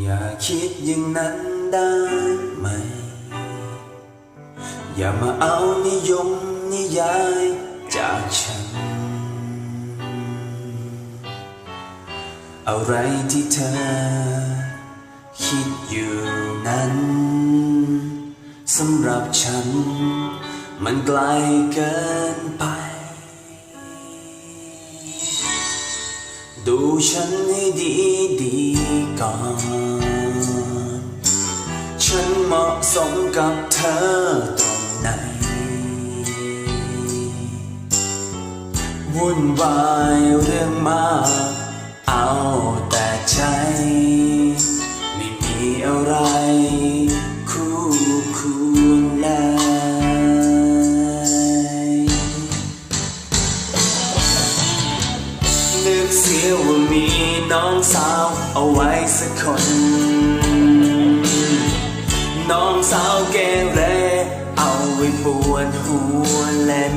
อย่าคิดอย่างนั้นได้ไหม อย่ามาเอานิยมนิยายจากฉัน อะไรที่เธอ คิดอยู่นั้นสำหรับฉัน มันไกลเกินไป ดูฉันให้ดีดีๆก่อน สมกับเธอตรงไหน วุ่นวายเรื่องมาก เอาแต่ใจ ไม่มีอะไรคู่ควรเลยนึกเสียว่ามีน้องสาวเอาไว้สักคน น้องสาวแกเรเอาไว้ปวดหัวเล่น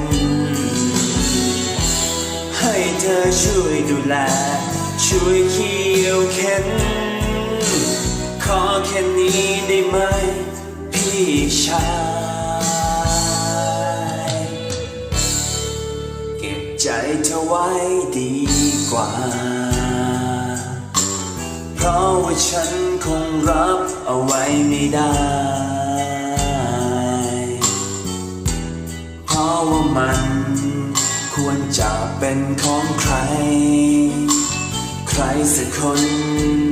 ให้เธอช่วยดูแล ช่วยเคี่ยวเข็นขอแค่นี้ได้ไหม พี่ชายเก็บใจเธอไว้ดีกว่า ราะว่าฉันคงรับเอาไว้ไม่ได้ เพราะว่ามันควรจะเป็นของใคร ใครสักคน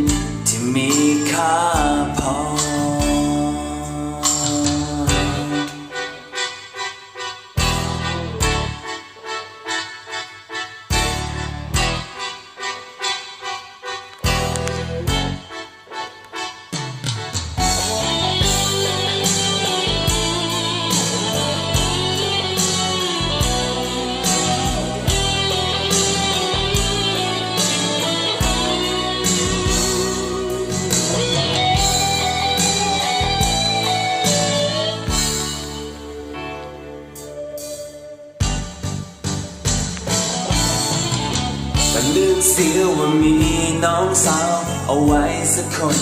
ลืมเสียว่ามีน้องสาวเอาไว้สักคน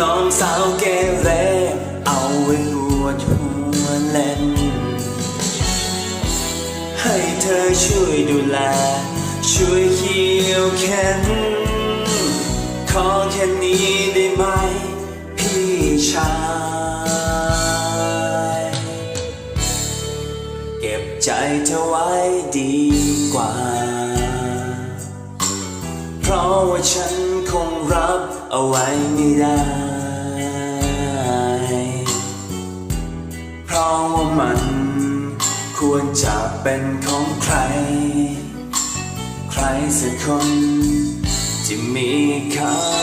น้องสาวแกเรเอาไว้ปวดหัวเล่น ให้เธอช่วยดูแล ช่วยเคี่ยวเข็นขอแค่นี้ได้ไหมพี่ชาย ใจเธอไว้ดีกว่า เพราะว่าฉันคงรับเอาไว้ไม่ได้ เพราะว่ามันควรจะเป็นของใคร ใครสักคนที่มีค่า